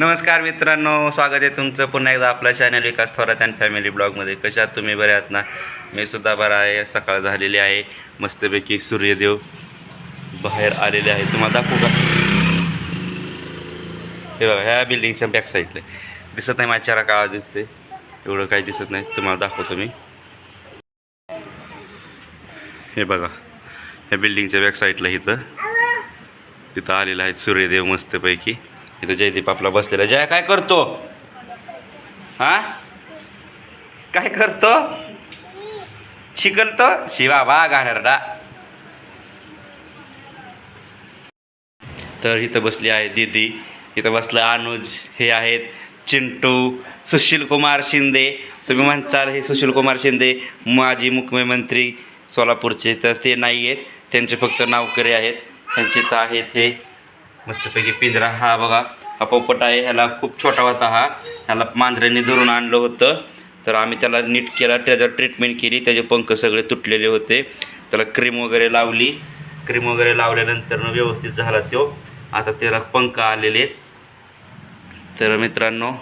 नमस्कार मित्रांनो स्वागत आहे तुमचं पुन्हा एकदा आपला channel Vikas Thorat and family ब्लॉगमध्ये कशात तुम्ही? बरे आहात ना? मी सुद्धा बरा आहे. सकाळ झालेली आहे. मस्तपैकी सूर्यदेव बाहेर आलेले आहे तुम्हाला दाखवू का? हे बघा ह्या बिल्डिंगच्या बॅक साईडला दिसत नाही माझ्या चेहरा काळा दिसते एवढं काही दिसत नाही. तुम्हाला दाखवतो मी. हे बघा ह्या बिल्डिंगच्या बॅक साईडला इथं. तिथं आलेलं आहे सूर्यदेव मस्तपैकी. इथं जयदीप आपला बसलेला जय काय करतो? हा? काय करतो? शिकलतो? शिवा बा गाणरडा तर इथं बसली आहे दीदी. इथं बसलं अनुज. हे आहेत चिंटू सुशील कुमार शिंदे. तुम्ही म्हणताल हे सुशील कुमार शिंदे माजी मुख्यमंत्री सोलापूरचे. तर ते नाही आहेत. त्यांचे फक्त नावकरी आहेत. त्यांचे तर आहेत हे. मस्तपैकी पिंजरा हा बघा. हा पोपट आहे ह्याला खूप छोटा होता हा. ह्याला मांजऱ्यांनी धरून आणलं होतं. तर आम्ही त्याला नीट केला त्याच्यावर ट्रीटमेंट केली. त्याचे पंख सगळे तुटलेले होते. त्याला क्रीम वगैरे लावली. क्रीम वगैरे लावल्यानंतर व्यवस्थित झाला तो. आता त्याला पंख आलेले आहेत. तर मित्रांनो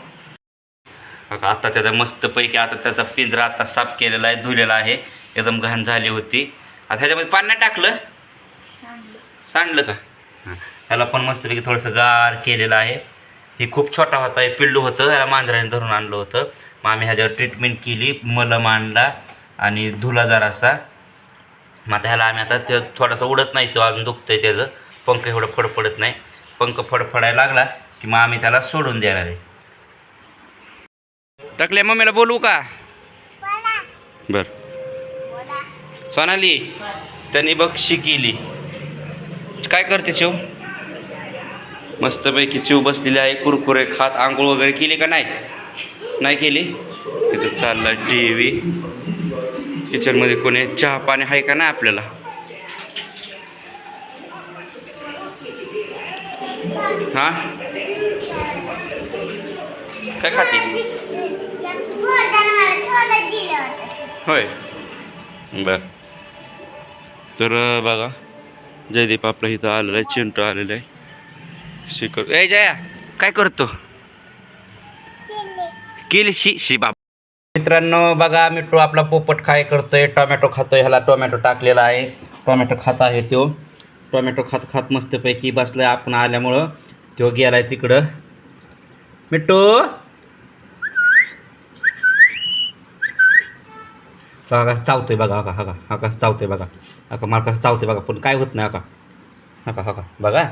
आता त्याचा मस्तपैकी आता त्याचा पिंजरा आता साफ केलेला आहे धुलेला आहे. एकदम घाण झाली होती. आता ह्याच्यामध्ये पाणी टाकलं? सांडलं का? ह्याला पण मस्तपैकी थोडंसं गार केलेलं आहे. हे खूप छोटा होता हे पिल्लू होतं ह्याला मांजराने धरून आणलं होतं. मग आम्ही ह्याच्यावर ट्रीटमेंट केली मलम आणला आणि धुला जरासा. मग आता ह्याला आम्ही आता ते थोडासा उडत नाही तो अजून दुखतंय त्याचं. पंख एवढं फडफडत नाही. पंख फडफडायला लागला की मग आम्ही त्याला सोडून देणार आहे. टाकले मम्मीला बोलवू का? बर. सोनाली त्यांनी बक्षी केली. काय करते चिव? मस्तपैकी चिव बसलेली आहे कुरकुरे खात आंघोळ वगैरे केली का नाही? नाही केली? तिथं चालला टी व्ही किचनमध्ये कोणी चहा पाणी आहे का नाही आपल्याला? हां? काय खाते? होय. बर. तर बघा. जयदीप आपलं इथं आलेला आहे चिंटू आलेला आहे. शिकर ए जया काय करतो? केली शी शी बाप. मित्रांनो बघा मिठू आपला पोपट काय करतोय? टोमॅटो खातोय ह्याला टोमॅटो टाकलेला आहे. टोमॅटो खात आहे तो. टोमॅटो खात खात मस्तपैकी बसलाय आपण आल्यामुळं. तो गेलाय तिकडं. मिठू! बघा कसं चावतोय बघा हा का हा कसं चावतोय बघा. हा मला कसं चावतोय बघा पण काय होत नाही हका हका हका बघा.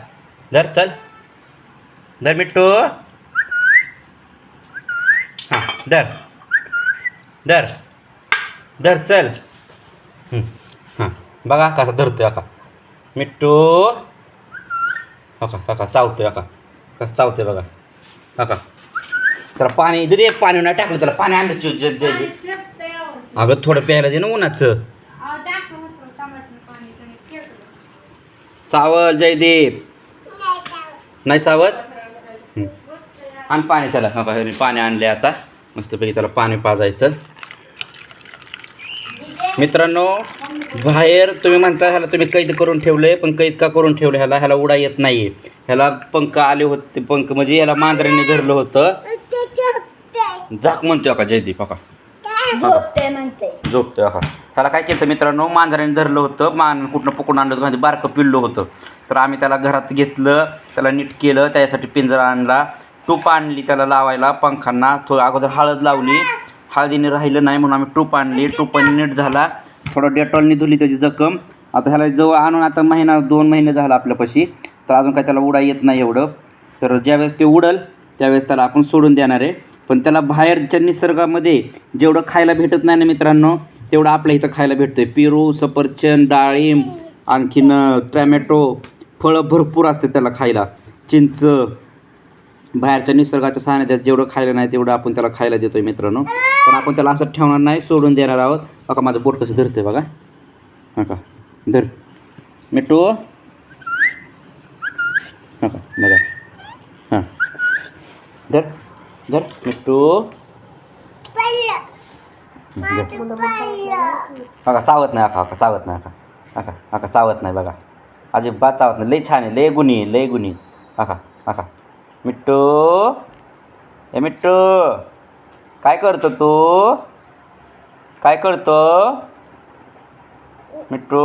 धर चल. धर मिट्टू. हां धर. धर. धर चल. हां. बघा कसा धरतोय हका मिट्टू. हका हका चावतोय हका कसं चावतोय बघा. हका त्याला पाणी दे पाणी नाही टाकलं त्याला पाणी आणलं अगं थोडं प्यायला दे ना उन्हाचं. चावल जयदीप. नाही चावत. आण पाणी त्याला. बाहेर पाणी आणले आता. मस्तपैकी त्याला पाणी पाजायचं. मित्रांनो बाहेर तुम्ही म्हणता ह्याला तुम्ही कैद करून ठेवले पण कैद का करून ठेवलं? ह्याला ह्याला उडा येत नाही ह्याला पंख आले होते पंख म्हणजे याला मांजरांनी धरलं होतं. झाक म्हणतोय का जयदीप? का झोपते म्हणते. झोपतोय का त्याला काय केलं मित्रांनो मांजराने धरलं होतं मान कुठनं पकडून आणलं होतं म्हणजे बारकं पिल्लं होतं. तर आम्ही त्याला घरात घेतलं त्याला नीट केलं त्याच्यासाठी पिंजरा आणला टूप आणली त्याला लावायला पंखांना थोडं अगोदर हळद लावली. हळदीने राहिलं नाही म्हणून आम्ही टूप आणली टूपाने नीट झाला थोडं डेटॉलनी धुली त्याची जखम. आता ह्याला जवळ आणून आता महिना दोन महिने झाला आपल्यापाशी. तर अजून काय त्याला उडा येत नाही एवढं. तर ज्यावेळेस ते उडल त्यावेळेस त्याला आपण सोडून देणार आहे. पण त्याला बाहेरच्या निसर्गामध्ये जेवढं खायला भेटत नाही ना मित्रांनो तेवढं आपल्या इथं खायला भेटतं आहे पेरू सफरचंद डाळिंब आणखीन टॅमॅटो फळं भरपूर असते त्याला खायला. चिंच बाहेरच्या निसर्गाच्या सानिध्यात जेवढं खायला नाही तेवढं आपण त्याला खायला देतो आहे मित्रांनो. पण आपण त्याला असं ठेवणार नाही सोडून देणार आहोत. बघा माझं बोट कसं धरतं आहे बघा. हां का? धर. मिठू. हां का? बघा. हां. धर. धर मिठू धर बघा चावत नाही आका आका चावत नाही आका आका आका चावत नाही बघा अजिबात चावत नाही लई छान आहे लय गुणी लय गुणी आका आका मिट्टू ए मिट्टू काय करतो तू काय करतो मिट्टू